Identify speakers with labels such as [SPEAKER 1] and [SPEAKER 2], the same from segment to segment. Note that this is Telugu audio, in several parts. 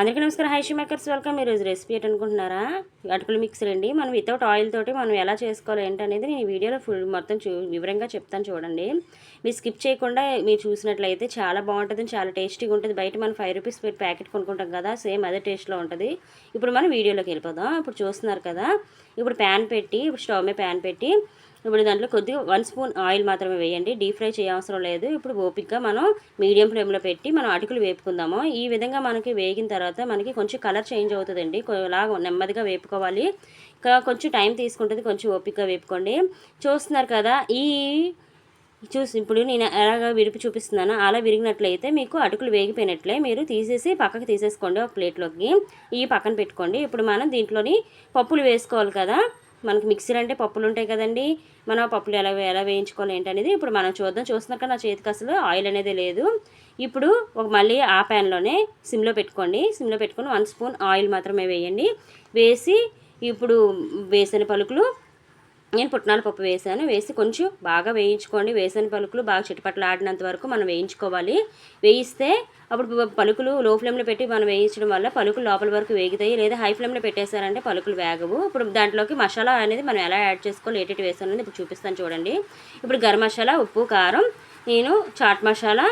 [SPEAKER 1] అందరికీ నమస్కారం. హై మేకర్స్ వెల్కమ్ ఈరోజు రెసిపీ ఏంటి అనుకుంటున్నారా అటుకులు మిక్సర్ అండి మనం వితౌట్ ఆయిల్ తోటి మనం ఎలా చేసుకోవాలి ఏంటనేది నేను ఈ వీడియోలో ఫుల్ మొత్తం చూ వివరంగా చెప్తాను చూడండి. మీరు స్కిప్ చేయకుండా మీరు చూసినట్లయితే చాలా బాగుంటుంది చాలా టేస్టీగా ఉంటుంది బయట మనం ఫైవ్ రూపీస్ ప్యాకెట్ కొనుక్కుంటాం కదా సేమ్ అదే టేస్ట్లో ఉంటుంది. ఇప్పుడు మనం వీడియోలోకి వెళ్ళిపోదాం. ఇప్పుడు చూస్తున్నారు కదా ఇప్పుడు ప్యాన్ పెట్టి ఇప్పుడు స్టవ్ మీద ప్యాన్ పెట్టి ఇప్పుడు దాంట్లో కొద్దిగా వన్ స్పూన్ ఆయిల్ మాత్రమే వేయండి. డీప్ ఫ్రై చేయవసరం లేదు. ఇప్పుడు ఓపిక్గా మనం మీడియం ఫ్లేమ్లో పెట్టి మనం అటుకులు వేపుకుందాము. ఈ విధంగా మనకి వేగిన తర్వాత మనకి కొంచెం కలర్ చేంజ్ అవుతుందండి. ఇలా నెమ్మదిగా వేపుకోవాలి. ఇంకా కొంచెం టైం తీసుకుంటుంది. కొంచెం ఓపిక్గా వేపుకోండి. చూస్తున్నారు కదా ఈ చూసి ఇప్పుడు నేను ఎలాగ విరిపి చూపిస్తున్నాను అలా విరిగినట్లయితే మీకు అటుకులు వేగిపోయినట్లే మీరు తీసేసి పక్కకి తీసేసుకోండి ఒక ప్లేట్లోకి. ఈ పక్కన పెట్టుకోండి. ఇప్పుడు మనం దీంట్లోని పప్పులు వేసుకోవాలి కదా. మనకు మిక్సీలు అంటే పప్పులు ఉంటాయి కదండి. మనం ఆ పప్పులు ఎలా ఎలా వేయించుకోవాలి ఏంటనేది ఇప్పుడు మనం చూద్దాం. చూస్తున్నాక నా చేతికి అసలు ఆయిల్ అనేది లేదు. ఇప్పుడు ఒక మళ్ళీ ఆ ప్యాన్లోనే సిమ్లో పెట్టుకోండి. సిమ్లో పెట్టుకొని వన్ స్పూన్ ఆయిల్ మాత్రమే వేయండి. వేసి ఇప్పుడు వేసిన పలుకులు నేను పుట్నాల పప్పు వేసాను. వేసి కొంచెం బాగా వేయించుకోండి. వేసిన పలుకులు బాగా చిటపట్లు ఆడినంత వరకు మనం వేయించుకోవాలి. వేయిస్తే అప్పుడు పలుకులు లో ఫ్లేమ్లో పెట్టి మనం వేయించడం వల్ల పలుకులు లోపల వరకు వేగుతాయి. లేదా హై ఫ్లేమ్లో పెట్టేశారంటే పలుకులు వేగవు. ఇప్పుడు దాంట్లోకి మసాలా అనేది మనం ఎలా యాడ్ చేసుకోవాలి ఏటేటి వేసాను ఇప్పుడు చూపిస్తాను చూడండి. ఇప్పుడు గరం మసాలా ఉప్పు కారం నేను చాట్ మసాలా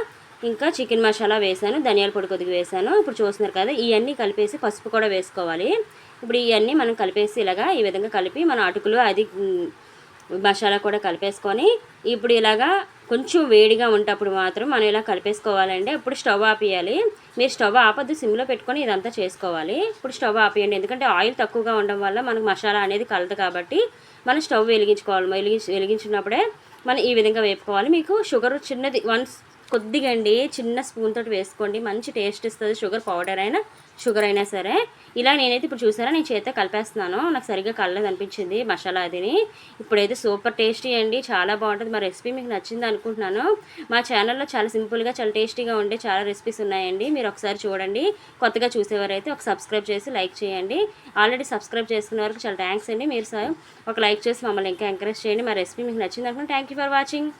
[SPEAKER 1] ఇంకా చికెన్ మసాలా వేసాను. ధనియాల పొడి కొద్దిగా వేసాను. ఇప్పుడు చూస్తున్నారు కదా ఇవన్నీ కలిపేసి పసుపు కూడా వేసుకోవాలి. ఇప్పుడు ఇవన్నీ మనం కలిపేసి ఇలాగా ఈ విధంగా కలిపి మన అటుకులు అది మసాలా కూడా కలిపేసుకొని ఇప్పుడు ఇలాగా కొంచెం వేడిగా ఉంటప్పుడు మాత్రం మనం ఇలా కలిపేసుకోవాలండి. ఇప్పుడు స్టవ్ ఆపేయాలి. మీరు స్టవ్ ఆపద్దు సిమ్లో పెట్టుకొని ఇదంతా చేసుకోవాలి. ఇప్పుడు స్టవ్ ఆపేయండి. ఎందుకంటే ఆయిల్ తక్కువగా ఉండడం వల్ల మనకు మసాలా అనేది కలదు కాబట్టి మనం స్టవ్ వెలిగించుకోవాలి. వెలిగించి వెలిగించినప్పుడే మనం ఈ విధంగా వేపుకోవాలి. మీకు షుగర్ చిన్నది వన్స్ కొద్దిగా అండి చిన్న స్పూన్ తోటి వేసుకోండి. మంచి టేస్ట్ ఇస్తుంది. షుగర్ పౌడర్ అయినా షుగర్ అయినా సరే. ఇలా నేనైతే ఇప్పుడు చూసారా నేను చేత కలిపేస్తున్నాను. నాకు సరిగ్గా కలలేదు అనిపించింది మసాలా అదిని. ఇప్పుడైతే సూపర్ టేస్టీ అండి. చాలా బాగుంటుంది. మా రెసిపీ మీకు నచ్చింది అనుకుంటున్నాను. మా ఛానల్లో చాలా సింపుల్గా చాలా టేస్టీగా ఉండే చాలా రెసిపీస్ ఉన్నాయండి. మీరు ఒకసారి చూడండి. కొత్తగా చూసేవారైతే ఒక సబ్స్క్రైబ్ చేసి లైక్ చేయండి. ఆల్రెడీ సబ్స్క్రైబ్ చేసుకున్న వరకు చాలా థ్యాంక్స్ అండి. మీరు ఒక లైక్ చేసి మమ్మల్ని ఇంకా ఎంకరేజ్ చేయండి. మా రెసిపీ మీకు నచ్చింది అనుకుంటే థ్యాంక్ ఫర్ వాచింగ్.